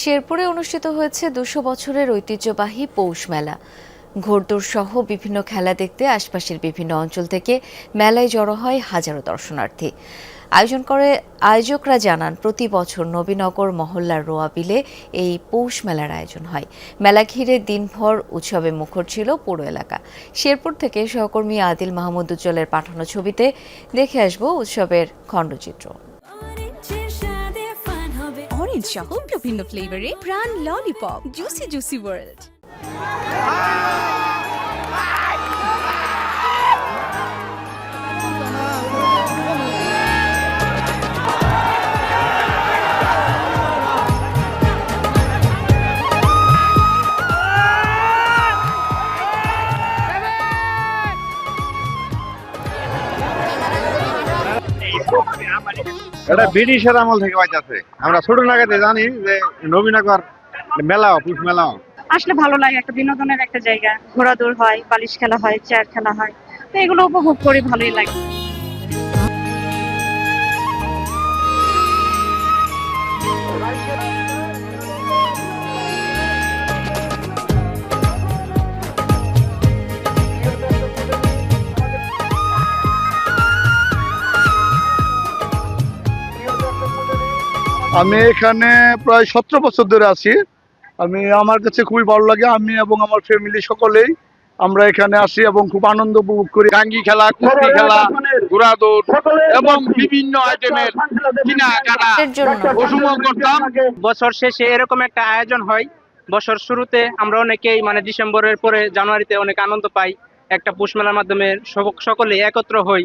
শেরপুরে অনুষ্ঠিত হয়েছে দুশো বছরের ঐতিহ্যবাহী পৌষ মেলা। ঘোড়দৌড় সহ বিভিন্ন খেলা দেখতে আশপাশের বিভিন্ন অঞ্চল থেকে মেলায় জড়ো হয় হাজারো দর্শনার্থী। আয়োজন করে আয়োজকরা জানান, প্রতি বছর নবীনগর মহল্লার রোয়াবিলে এই পৌষ মেলার আয়োজন হয়। মেলা ঘিরে দিনভর উৎসবে মুখর ছিল পুরো এলাকা। শেরপুর থেকে সহকর্মী আদিল মাহমুদ উজ্জ্বলের পাঠানো ছবিতে দেখে আসব উৎসবের খণ্ডচিত্র। অরেঞ্জ সহ বিভিন্ন ফ্লেভারে প্রাণ ললিপপ জুসি জুসি ওয়ার্ল্ড এটা ব্রিটিশের আমল থেকে বাঁচাতে আমরা ছোট নাগাতে জানি যে নবীনগর মেলা পুষ মেলা আসলে ভালো লাগে, একটা বিনোদনের একটা জায়গা। ঘোরাদৌড় হয় বালিশ খেলা হয়, চেয়ার খেলা হয়। তো এগুলো উপভোগ করি, ভালোই লাগে। আমি এখানে প্রায় সতেরো বছর ধরে আছি। আমি আমার কাছে খুবই ভালো লাগে। আমি এবং আমার ফ্যামিলি সকলেই আমরা এখানে আসি এবং খুব আনন্দ উপভোগ করি। টাঙ্গি খেলা কুস্তি খেলা ঘোড়া দৌড় এবং বিভিন্ন আইটেমের কিনা কাটা করতাম। বছর শেষে এরকম একটা আয়োজন হয়। বছর শুরুতে আমরা অনেকেই মানে ডিসেম্বরের পরে জানুয়ারিতে অনেক আনন্দ পাই। একটা পুষ মেলার মাধ্যমে সকলে একত্র হই।